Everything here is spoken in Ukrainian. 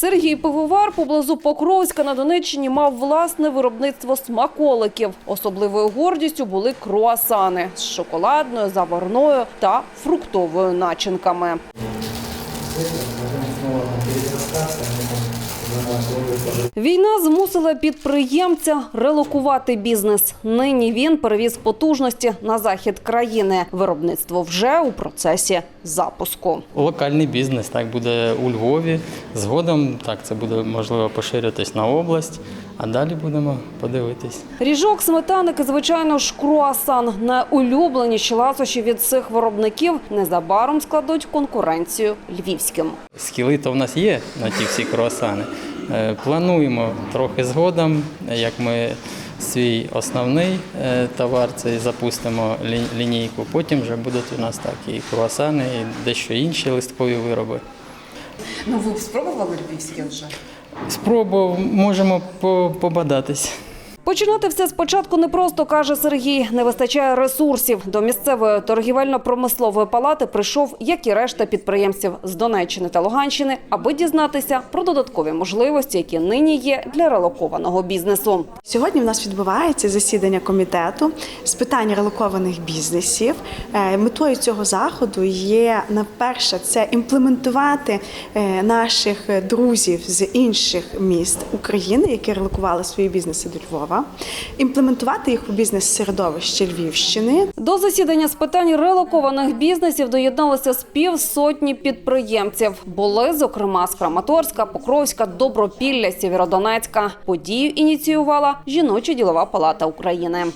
Сергій Пивовар поблизу Покровська на Донеччині мав власне виробництво смаколиків. Особливою гордістю були круасани з шоколадною, заварною та фруктовою начинками. Війна змусила підприємця релокувати бізнес. Нині він перевіз потужності на захід країни. Виробництво вже у процесі запуску. Локальний бізнес так буде у Львові. Згодом так це буде можливо поширюватись на область, а далі будемо подивитись. Ріжок, сметаник і, звичайно ж, круасан. Найулюбленіші ласощі від цих виробників незабаром складуть конкуренцію львівським. Скіли то в нас є на ті всі круасани. Е, Плануємо трохи згодом, як ми свій основний е, товар цей запустимо лінійку. Потім вже будуть у нас так і круасани, і дещо інші листкові вироби. Ну, ви б спробували львівське вже? Спробував, можемо побадатись. Починати все спочатку непросто, каже Сергій. Не вистачає ресурсів. До місцевої торгівельно-промислової палати прийшов, як і решта підприємців з Донеччини та Луганщини, аби дізнатися про додаткові можливості, які нині є для релокованого бізнесу. Сьогодні в нас відбувається засідання комітету з питань релокованих бізнесів. Е, Метою цього заходу є найперше це імплементувати е, наших друзів з інших міст України, які релокували свої бізнеси до Львова, імплементувати їх у бізнес-середовище Львівщини, До засідання з питань релокованих бізнесів доєдналися з півсотні підприємців. Були, зокрема, з Краматорська, Покровська, Добропілля, Сєвєродонецька. Подію ініціювала жіноча ділова палата України.